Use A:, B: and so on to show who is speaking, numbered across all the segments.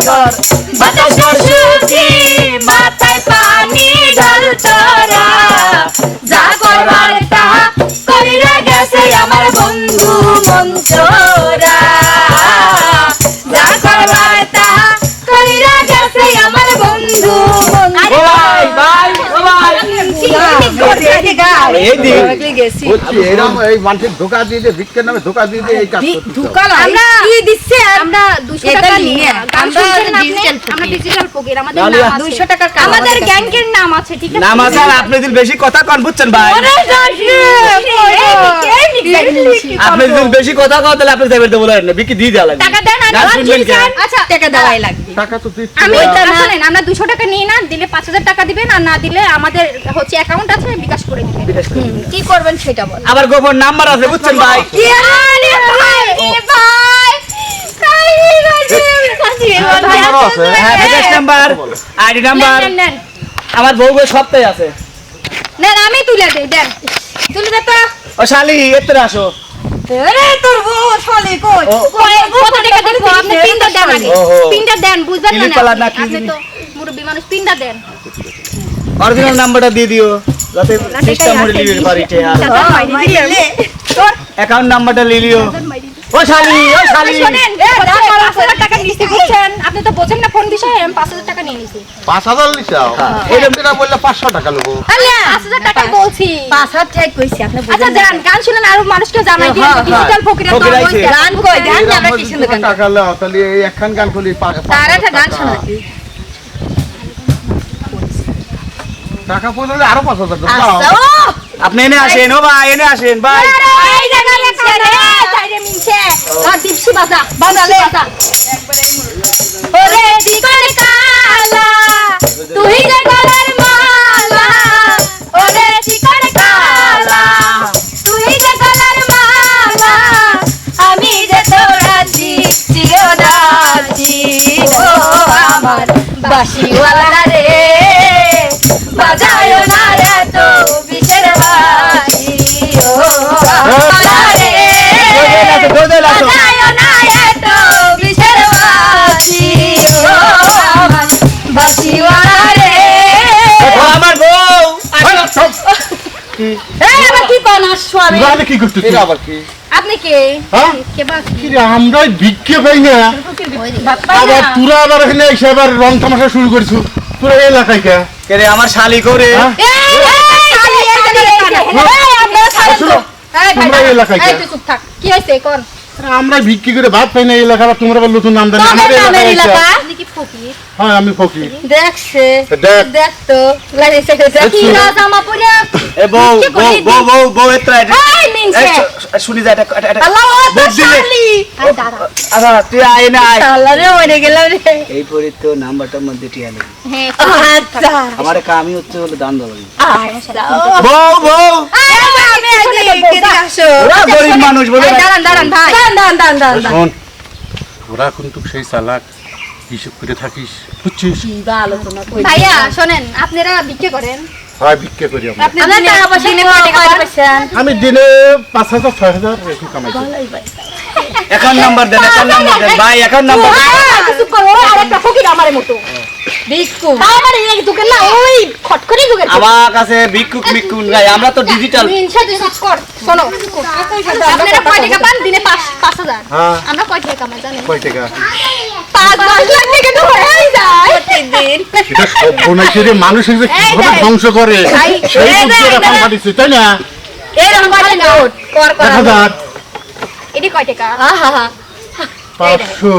A: ঘর বাতাস বর্ষুকি মাথায় পানি ঢাল তোরা। যা করবার তা করিরা গেছে আমার বন্ধু মঞ্চরা
B: এই দিন
C: বলছি এরকম এই মানুষের ধোকা দিয়ে ভিক্ষের নামে ধোকা দিয়ে দিয়ে এই কাজ করতে
A: আমরা কি দিচ্ছে? আমরা 200 টাকা
D: নিয়ে,
A: নিয়ে
D: আমরা
A: আমরা আমরা ডিজিটাল ফকির। আমাদের নাম
D: 200 টাকার কাজ।
A: আমাদের গ্যাংকের নাম আছে ঠিক আছে?
B: নাম আছে আর আপনি বেশি কথা কন বুঝছেন ভাই? আপনি যদি বেশি কথা কন তাহলে আপনি যাবেন দেবো না বিক্রি দিয়ে দেওয়া লাগবে।
A: টাকা দেন আর
B: গান
A: আর
B: শুনবেন
A: কি?
B: কেন?
A: চান? আচ্ছা
D: টাকা দেওয়াই লাগবে।
C: টাকা তো
A: আমি
C: না।
A: ওইটা না শোনেন আমরা 200 টাকা নিই না দিলে 5000 টাকা দিবেন আর না দিলে আমাদের হচ্ছে অ্যাকাউন্ট আছে বিকাশ করে দিবেন।
B: বিকাশ করে দিবেন।
A: কি করবেন সেটা বল।
B: আবার গোপন নাম্বার আছে বুঝছেন ভাই?
A: আরে ভাই এ ভাই কাই
C: নাম্বারও
B: হ্যাঁ বিকাশ নাম্বার আইডি নাম্বার।
A: নেন নেন।
B: আমার বউ বউ সবটাই আছে।
A: নেন আমি তুলে দেই দেন। তুলে দে তো।
B: ও শালি এত্র আসো।
D: আরে তোর বউ শালি কই?
B: ও
A: কয় কত টাকা আপনি পিনটা দেন আগে। পিনটা দেন বুঝবেন না
B: না।
A: আপনি তো মুরব্বি মানুষ পিনটা দেন।
B: অরিজিনাল নাম্বারটা দিয়ে দিও যাতে সিস্টেম মোড়ে লিবির বাড়িতে
D: মাইলে
B: অ্যাকাউন্ট নাম্বারটা লিলিও। ও শালি ও শালি।
A: শোনেন টাকা বুঝছেন? আপনি তো বোঝেন না ফোন বিষয়ে আমি পাঁচ হাজার টাকা নিয়ে নিছি।
C: পাঁচ হাজার এরকম যেটা বললে পাঁচশো টাকা নেব
A: আল্লাহ পাঁচ হাজার বলছি।
D: পাঁচ হাত কইছি আপনি
A: আচ্ছা যান গান শুনেন আরও মানুষকে জানাই দিন ডিজিটাল ফকিরা তো
B: ফকির
A: ওই
B: আইছে।
D: গান কই গান আমরা কি সুন্দর গান?
C: টাকা লেও তাহলে এই একখান গান খুলি
D: তার একটা গান শোনাতি
C: টাকা পৌঁছালে আরও পাঁচ হাজার টাকা দাও।
B: আপনি এনে আসেন ও ভাই এনে আসেন ভাই।
A: এই রে! মিনছে আর দীপসি বাজা বাজালে বাজা ওরে দিকর কালা, তুই যে গলার বাসিওয়ালা রে বাজায় না এই আবার কি কোন স্বামী
E: তাহলে কি করতেছি
C: এটা আবার কি
A: আপনি কে
E: হ্যাঁ?
A: কে বা
E: কি আমরা ভিক্ষে পাই না আবার তোরা আবার এখানে এসে আবার রং তামাশা শুরু করছ তোরা এই এলাকায় কে
B: কে রে আমার শালি করে
E: হ্যাঁ?
A: এই এই এই এই
E: আমরা ভিক্ষি করে ভাত পাই না এই এলাকা তোমরা আবার নতুন নাম দেন আমাদের
A: এলাকা?
E: এসে-
A: আপনি কি ফকির?
E: হ্যাঁ আমি ফকির।
A: দেখছে
E: দেখ।
A: দেখ তো। লাইসে কি জামা পরে
B: এ বউ বউ বউ বউ এত্রা এটা
A: এই মিনছে
B: এই, শ- শুনি যা এটা এটা- এটা।
A: আল্লাহ
B: ভোট দিলে।
A: আরে
B: তুই আয় না আয়।
A: আল্লাহ রে মরে গেলাম রে।
B: এই পরে তো নাম্বারটার মধ্যে টিয়া নেই।
D: আচ্ছা।
B: আমার কামই হচ্ছে হলো দান দেওয়া। বউ বউ।
A: আমি
D: এদিকে আসো।
B: ওরা গরিব মানুষ বলে
A: দাঁড়ান দাঁড়ান ভাই।
D: দান দান দান দান দান
E: শোন তোরা কিন্তু সেই চালাক হিসেব করে থাকিস বুঝছিস?
A: ভাইয়া শোনেন আপনারা বিক্রি করেন।
E: হয় ভিক্ষে করি? আমি দিনে পাঁচ হাজার ছয় হাজার এরকম কামাই
B: অ্যাকাউন্ট নাম্বার দেন অ্যাকাউন্ট নাম্বার দেন। ভাই। অ্যাকাউন্ট নাম্বার
A: কিছু করো আরেকটা ফকির আমারে মতো।
B: কাছে ভিক্ষুক মিক্ষুক নাই তো ডিজিটাল
E: হ্যাঁ।
A: আমরা কয় টাকা কামাই জানেন?
E: কয় টাকা?
A: পাঁচ দশ লাখ টাকা তো যায় প্রতিদিন
E: এটা সর্বনাশের মানুষের যে কীভাবে ধ্বংস করে? সেই বুদ্ধি
A: দেখ,
E: পাঠিয়েছে তাই না?
A: এরকম করে নোট কর কর। এটি কয় টাকা?
D: আহা
E: পাঁচশো।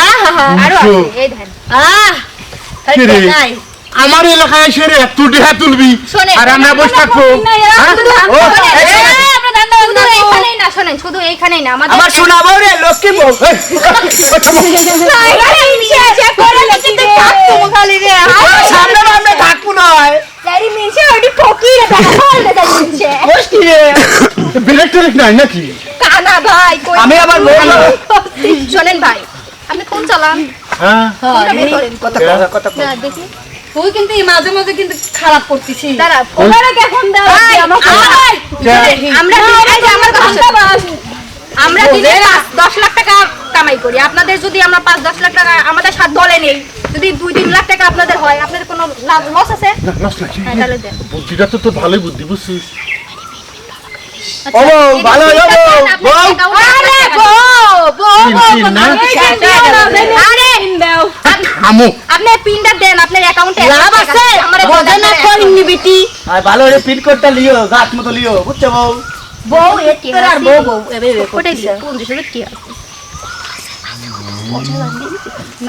D: আহা
A: আরও এই ধান
D: আহ! নাই।
E: আমার এলাকায় এসে রে তুই দেহা তুলবি। আর আমরা বসে থাকব।
A: শুধু এইখানেই না শোনেন শুধু এইখানেই না আমাদের
B: আমার শোনা রে লক্ষ্মী বউ সামনে সামনে থাকব নয় বস কি রে
E: ব্রেক টেরেক নাই নাকি
B: আমি আবার বউ
A: শোনেন ভাই আপনি ফোন চালান
E: হ্যাঁ
B: কথা কথা কথা
A: না, দেখি
D: তুই কিন্তু মাঝে মাঝে কিন্তু খারাপ করতেছিস।
A: দাঁড়া ওনারা কে দাও
D: ভাই,
A: আমার। আমরা কথা আমরা দিনে লাখ টাকা কামাই করি। আপনাদের যদি আমরা পাঁচ দশ লাখ টাকা আমাদের সাত দলে নেই যদি দুই তিন লাখ টাকা আপনাদের হয় আপনাদের কোনো লাভ লস আছে?
E: না, লস নাই।
A: হ্যাঁ।
E: বুদ্ধিটা তো তোর ভালোই বুদ্ধি বুঝছিস?
A: আচ্ছা,
B: ও বউ,
A: এই
B: ভালো
A: পিনটা
B: বউ,
D: আরে বউ বউ।
A: আরে আপ-
E: আমো
A: আপনার পিনটা দেন আপনার অ্যাকাউন্টে
D: লাভ আছে? বোঝে না করিনি বেটি
B: আর ভালো করে পিন কোডটা লিও গাছ মতো লিও বুঝছ বউ?
D: বউ এর আর বউ বউ এবে এবে
A: ওটাই
D: করতেছে।
A: দিন পঞ্চাশ কি আছে?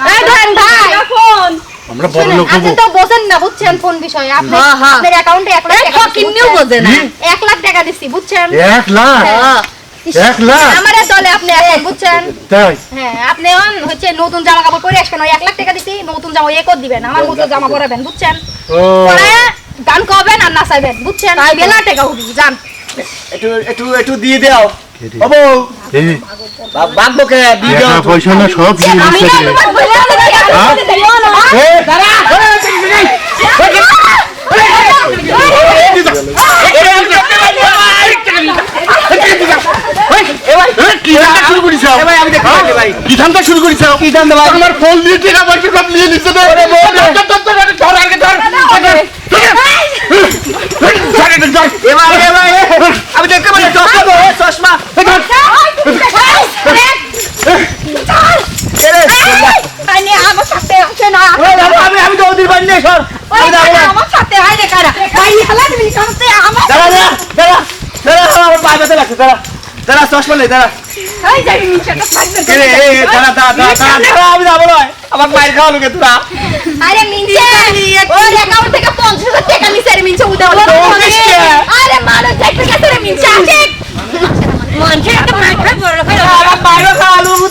A: এই ধরেন ভাই।
D: ফোন।
E: আমরা বড় লোক
A: আপনি তো বোঝেন না বুঝছেন কোন বিষয়ে। আপনি
D: হ্যাঁ।
A: আপনার অ্যাকাউন্টে এক লাখ
D: এই
A: টাকা দিছি, বুঝছেন?
D: বোঝে না।
A: এক লাখ টাকা দিচ্ছি বুঝছেন?
E: এক লাখ। এক লাখ
A: আমার দলে আপনি আছেন বুঝছেন
E: তাই
A: হ্যাঁ আপনি এখন হচ্ছে নতুন জামা কাপড় পরে আসবেন ওই এক লাখ টাকা দিছি নতুন জামা এ করে দিবেন আমার মতো জামা পরাবেন বুঝছেন
E: ও
A: পরে গান করবেন আর নাচাইবেন বুঝছেন বেলা টাকা উঠি যান
B: একটু একটু একটু দিয়ে দাও ও বউ কে দিয়ে দাও
E: পয়সা না সব দিয়ে
A: আমি
E: দিচ্ছে
A: না তোমার বলে
E: হ্যাঁ? এ, কি ধান্দা শুরু করিস
B: এ ভাই, আমি দেখতে
E: ধান্দা শুরু করিস
B: কি জানতে ভাই
E: আমার ফোন দিয়ে টাকা পয়সা সব নিয়ে নিচ্ছে তো ধর, ধর, ধর, ধর, ধর, আগে ধর, ধর, ধর, ধর, ধর, ধর,
B: এ ভাই এ ভাই এ, আমি দেখতে পাচ্ছি চশমা চশমা। আমি আমি তো ওদের বাড়ি নেই সর। আমি
A: আমার সাথে হয় রে কারা। ভাই হেলা তুমি সামনে আমার
B: দাঁড়া দাঁড়া দাঁড়া দাঁড়া আমার পায়ে ব্যথা লাগছে দাঁড়া দাঁড়া চশমা নেই দাঁড়া
A: এই যাই নিচেটা থাকবে
B: এ রে, এ, এ, দাঁড়া দাঁড়া দাঁড়া দাঁড়া, দাঁড়া আমি যাব না। আমার মায়ের খাওয়া লোকে তোরা?
A: আরে মিনছে ওর অ্যাকাউন্ট থেকে 50000 টাকা নিছে রে মিনছে উদে বলে
B: বলিস কে?
A: মানুষ